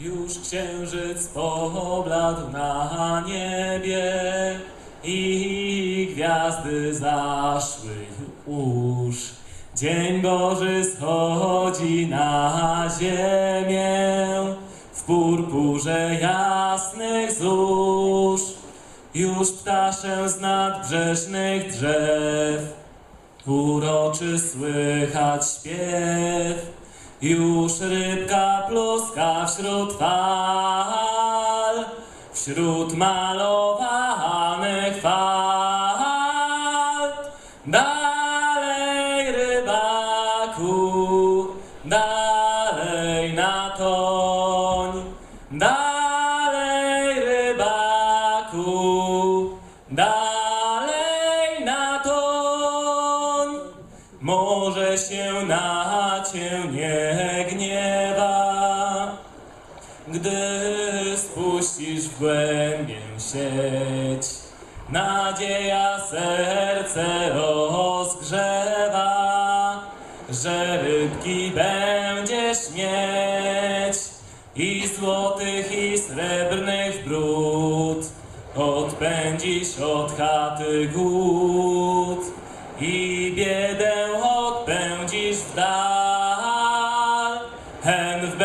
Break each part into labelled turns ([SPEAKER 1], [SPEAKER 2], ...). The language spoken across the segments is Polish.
[SPEAKER 1] Już księżyc pobladł na niebie i gwiazdy zaszły już. Dzień Boży schodzi na ziemię w purpurze zórz. Już ptaszę z nadbrzeżnych drzew uroczy słychać śpiew. Już rybka pluska wśród fal, wśród malowanych fal. Dalej rybaku, dalej głębię sieć. Nadzieja serce rozgrzewa, że rybki będziesz mieć i złotych i srebrnych brud odpędzisz od chaty głód i biedę odpędzisz w dal, hen w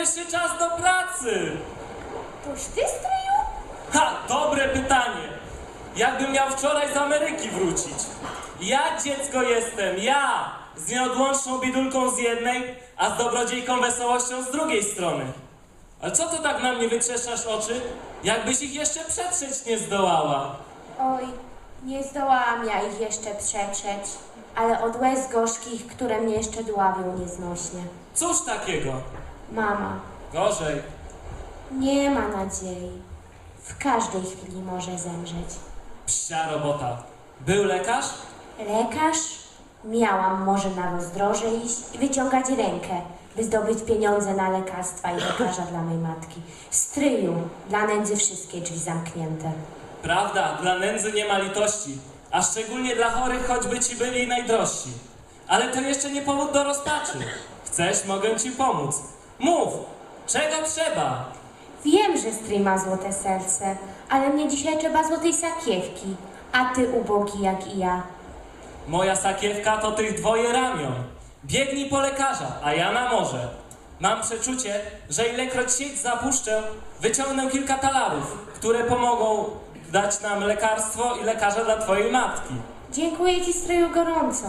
[SPEAKER 1] najwyższy czas do pracy.
[SPEAKER 2] Toż ty, stryju?
[SPEAKER 1] Ha, dobre pytanie. Jakbym miał wczoraj z Ameryki wrócić. Ja dziecko jestem, ja! Z nieodłączną bidulką z jednej, a z dobrodziejką wesołością z drugiej strony. Ale co ty tak na mnie wytrzeszasz oczy? Jakbyś ich jeszcze przetrzeć nie zdołała.
[SPEAKER 2] Oj, nie zdołałam ja ich jeszcze przetrzeć, ale od łez gorzkich, które mnie jeszcze dławią nieznośnie.
[SPEAKER 1] Cóż takiego?
[SPEAKER 2] Mama,
[SPEAKER 1] Gorzej.
[SPEAKER 2] nie ma nadziei. W każdej chwili może zemrzeć.
[SPEAKER 1] Psia robota. Był lekarz?
[SPEAKER 2] Lekarz? Miałam może na rozdroże iść i wyciągać rękę, by zdobyć pieniądze na lekarstwa i lekarza dla mej matki. Stryju, dla nędzy wszystkie drzwi zamknięte.
[SPEAKER 1] Prawda, dla nędzy nie ma litości, a szczególnie dla chorych, choćby ci byli najdrożsi. Ale to jeszcze nie powód do rozpaczy. Chcesz, mogę ci pomóc. Mów, czego trzeba?
[SPEAKER 2] Wiem, że stryj ma złote serce, ale mnie dzisiaj trzeba złotej sakiewki, a ty ubogi jak i ja.
[SPEAKER 1] Moja sakiewka to tych dwoje ramion. Biegnij po lekarza, a ja na morze. Mam przeczucie, że ilekroć sieć zapuszczę, wyciągnę kilka talarów, które pomogą dać nam lekarstwo i lekarza dla twojej matki.
[SPEAKER 2] Dziękuję ci, stryju, gorąco.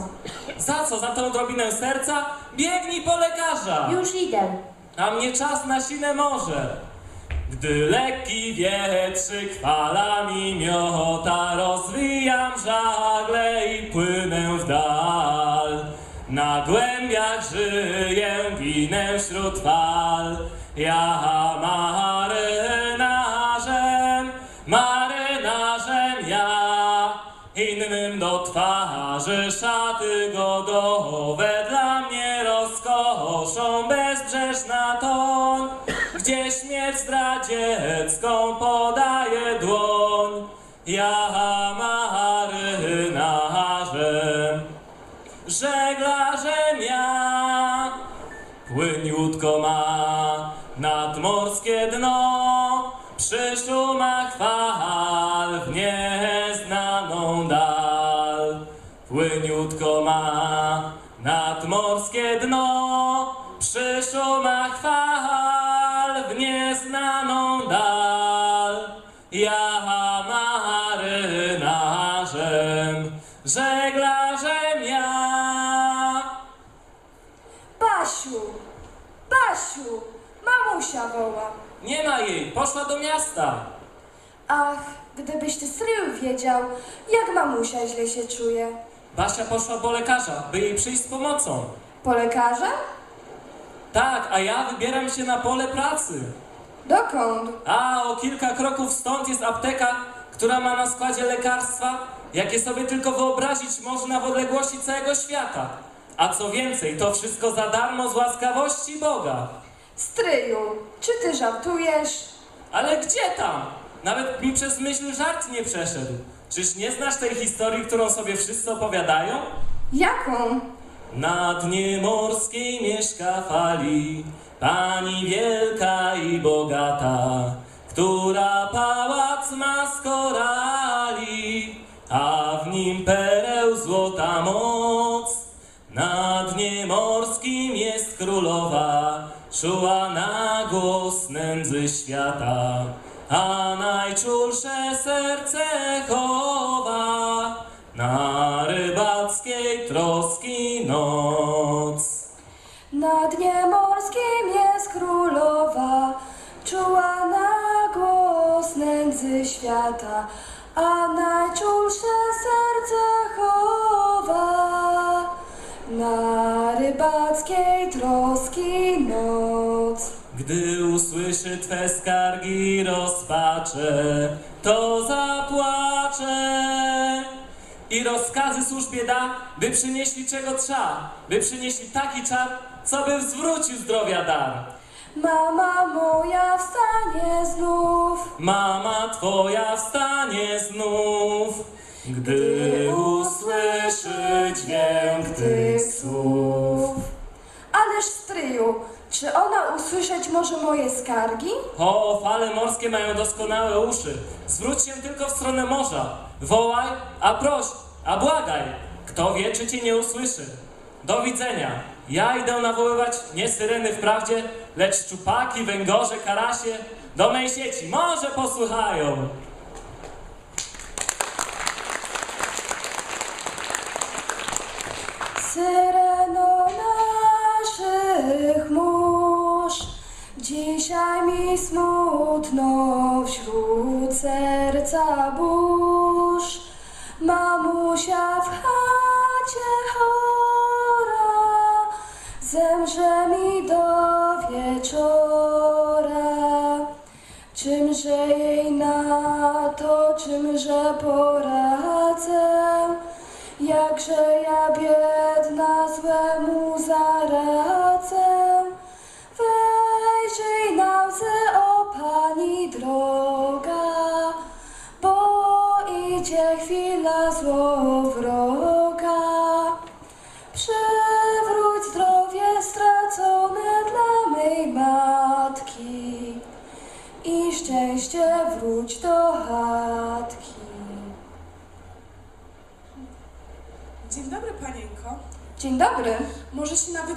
[SPEAKER 1] Za co? Za tą odrobinę serca? Biegnij po lekarza!
[SPEAKER 2] Już idę.
[SPEAKER 1] A mnie czas na sine morze. Gdy lekki wietrzyk falami miota, rozwijam żagle i płynę w dal. Na głębiach żyję, ginę wśród fal. Ja marynarzem, zdradziecką podaje dłoń. Ja marynarzem, żeglarzem ja, płyniutko ma nadmorskie dno, przy szumach fal w nieznaną dal. Płyniutko ma nadmorskie dno, przy szumach fal poszła do miasta.
[SPEAKER 3] Ach, gdybyś ty stryju wiedział, jak mamusia źle się czuje.
[SPEAKER 1] Basia poszła po lekarza, by jej przyjść z pomocą.
[SPEAKER 3] Po lekarza?
[SPEAKER 1] Tak, a ja wybieram się na pole pracy.
[SPEAKER 3] Dokąd?
[SPEAKER 1] A o kilka kroków stąd jest apteka, która ma na składzie lekarstwa, jakie sobie tylko wyobrazić można w odległości całego świata. A co więcej, to wszystko za darmo z łaskawości Boga.
[SPEAKER 3] Stryju, czy ty żartujesz?
[SPEAKER 1] Ale gdzie tam? Nawet mi przez myśl żart nie przeszedł. Czyż nie znasz tej historii, którą sobie wszyscy opowiadają?
[SPEAKER 3] Jaką?
[SPEAKER 1] Na dnie morskiej mieszka fali pani wielka i bogata, która pałac ma z korali, a w nim pereł złota moc. Na dnie morskim jest królowa, czuła na głos nędzy świata, a najczulsze serce chowa na rybackiej troski noc.
[SPEAKER 3] Na dnie morskim jest królowa, czuła na głos nędzy świata, a najczulsze serce
[SPEAKER 1] usłyszy Twe skargi rozpacze, to zapłacze. I rozkazy służbie da, by przynieśli czego trza, by przynieśli taki czar, co by zwrócił zdrowia dar.
[SPEAKER 3] Mama moja wstanie znów,
[SPEAKER 1] Mama Twoja wstanie znów, gdy usłyszy dźwięk tych słów.
[SPEAKER 3] Czy ona usłyszeć może moje skargi?
[SPEAKER 1] O, fale morskie mają doskonałe uszy. Zwróć się tylko w stronę morza. Wołaj, a proś, a błagaj. Kto wie, czy cię nie usłyszy. Do widzenia. Ja idę nawoływać nie syreny wprawdzie, lecz szczupaki, węgorze, karasie do mej sieci. Może posłuchają.
[SPEAKER 3] Syreno dzisiaj mi smutno wśród serca burz. Mamusia w chacie chora, zemrze mi do wieczora. Czymże jej na to, czymże poradzę?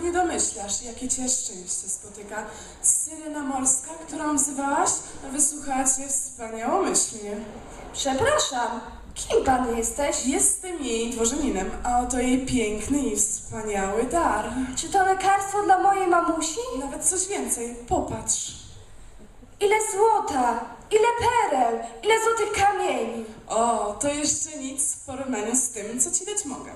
[SPEAKER 4] Nie domyślasz, jakie cię szczęście spotyka. Syrena morska, którą wzywałaś, wysłuchała cię wspaniałomyślnie.
[SPEAKER 3] Przepraszam, kim pan jesteś?
[SPEAKER 4] Jestem jej dworzaninem, a oto jej piękny i wspaniały dar.
[SPEAKER 3] Czy to lekarstwo dla mojej mamusi?
[SPEAKER 4] Nawet coś więcej, popatrz.
[SPEAKER 3] Ile złota, ile pereł, ile złotych kamieni.
[SPEAKER 4] O, to jeszcze nic w porównaniu z tym, co ci dać mogę.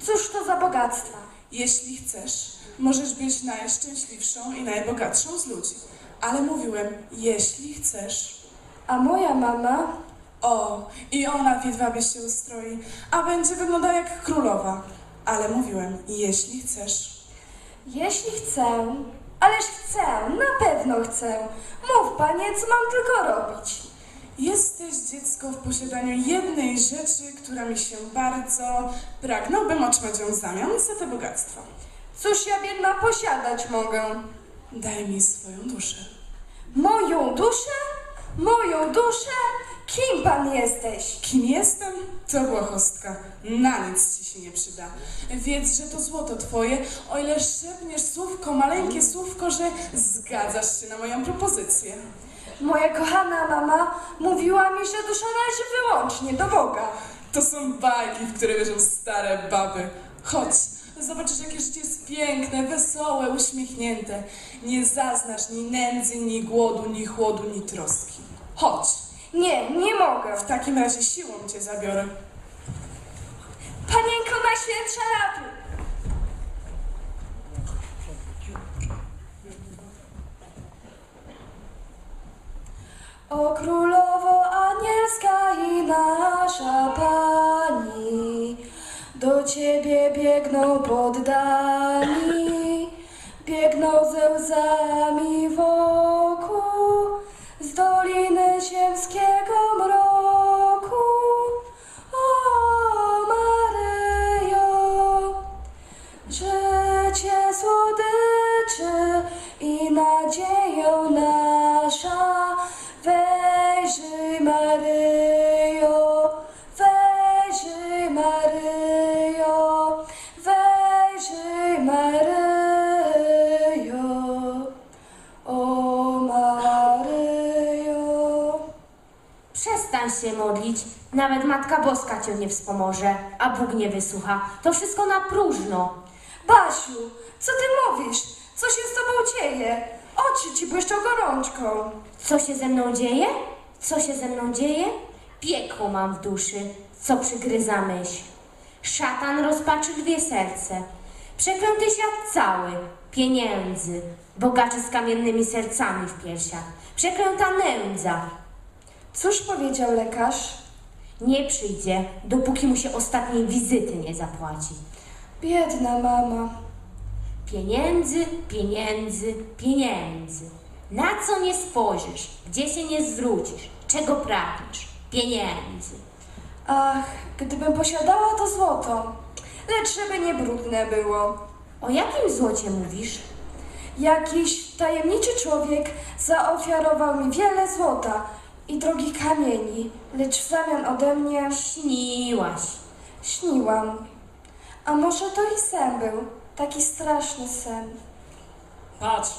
[SPEAKER 3] Cóż to za bogactwa?
[SPEAKER 4] Jeśli chcesz, możesz być najszczęśliwszą i najbogatszą z ludzi. Ale mówiłem, jeśli chcesz.
[SPEAKER 3] A moja mama?
[SPEAKER 4] O, i ona w jedwabie się ustroi, a będzie wyglądała jak królowa. Ale mówiłem, jeśli chcesz.
[SPEAKER 3] Jeśli chcę, ależ chcę, na pewno chcę. Mów, panie, co mam tylko robić.
[SPEAKER 4] Jesteś dziecko w posiadaniu jednej rzeczy, która mi się bardzo pragnąłbym otrzymać ją w zamian za te bogactwa.
[SPEAKER 3] Cóż ja biedna posiadać mogę?
[SPEAKER 4] Daj mi swoją duszę.
[SPEAKER 3] Moją duszę? Moją duszę? Kim pan jesteś?
[SPEAKER 4] Kim jestem? To błahostka. Na nic ci się nie przyda. Wiedz, że to złoto twoje, o ile szepniesz słówko, maleńkie słówko, że zgadzasz się na moją propozycję.
[SPEAKER 3] Moja kochana mama mówiła mi, że dusza należy wyłącznie do Boga.
[SPEAKER 4] To są bajki, w które wierzą stare baby. Chodź, zobaczysz, jakie życie jest piękne, wesołe, uśmiechnięte. Nie zaznasz ni nędzy, ni głodu, ni chłodu, ni troski. Chodź,
[SPEAKER 3] Nie, nie mogę.
[SPEAKER 4] w takim razie siłą cię zabiorę.
[SPEAKER 3] Panienko Najświętsza ratuj! O królowo anielska i nasza pani, do ciebie biegną poddani, biegną ze łzami wokół,
[SPEAKER 2] Przestań się modlić, nawet Matka Boska cię nie wspomoże, a Bóg nie wysłucha. To wszystko na próżno.
[SPEAKER 3] Basiu, co ty mówisz? Co się z tobą dzieje? Oczy ci błyszczą gorączką.
[SPEAKER 2] Co się ze mną dzieje? Co się ze mną dzieje? Piekło mam w duszy, co przygryza myśl. Szatan rozpaczy dwie serce. Przeklęty świat cały, pieniędzy, bogaczy z kamiennymi sercami w piersiach. Przeklęta nędza.
[SPEAKER 3] Cóż powiedział lekarz?
[SPEAKER 2] Nie przyjdzie, dopóki mu się ostatniej wizyty nie zapłaci.
[SPEAKER 3] Biedna mama.
[SPEAKER 2] Pieniędzy, pieniędzy, pieniędzy. Na co nie spojrzysz, gdzie się nie zwrócisz, czego pragniesz? Pieniędzy.
[SPEAKER 3] Ach, gdybym posiadała to złoto. Lecz żeby nie brudne było.
[SPEAKER 2] O jakim złocie mówisz?
[SPEAKER 3] Jakiś tajemniczy człowiek zaofiarował mi wiele złota i drogich kamieni, lecz w zamian ode mnie
[SPEAKER 2] Śniłaś.
[SPEAKER 3] śniłam. A może to i sen był, taki straszny sen.
[SPEAKER 1] Patrz,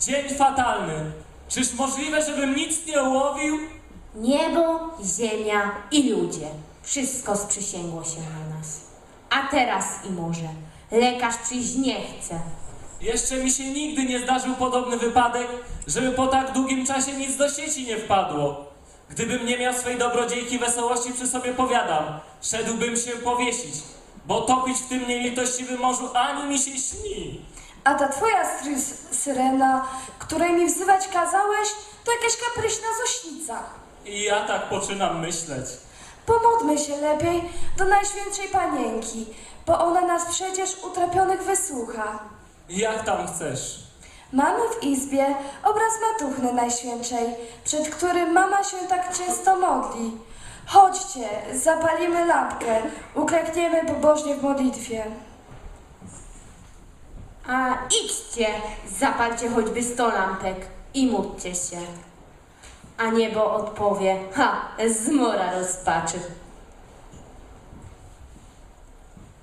[SPEAKER 1] dzień fatalny. Czyż możliwe, żebym nic nie ułowił?
[SPEAKER 2] Niebo, ziemia i ludzie. Wszystko sprzysięgło się na nas. A teraz i może. Lekarz przyjść nie chce.
[SPEAKER 1] Jeszcze mi się nigdy nie zdarzył podobny wypadek, żeby po tak długim czasie nic do sieci nie wpadło. Gdybym nie miał swej dobrodziejki wesołości przy sobie, powiadam, szedłbym się powiesić, bo topić w tym nielitościwym morzu ani mi się śni.
[SPEAKER 3] A ta twoja syrena, której mi wzywać kazałeś, to jakaś kapryśna zośnica.
[SPEAKER 1] I ja tak poczynam myśleć.
[SPEAKER 3] Pomódlmy się lepiej do Najświętszej Panienki, bo ona nas przecież utrapionych wysłucha.
[SPEAKER 1] Jak tam chcesz?
[SPEAKER 3] Mamy w izbie obraz Matuchny Najświętszej, przed którym mama się tak często modli. Chodźcie, zapalimy lampkę, uklękniemy pobożnie w modlitwie.
[SPEAKER 2] A idźcie, zapalcie choćby sto lampek i módlcie się. A niebo odpowie, ha, zmora rozpaczy.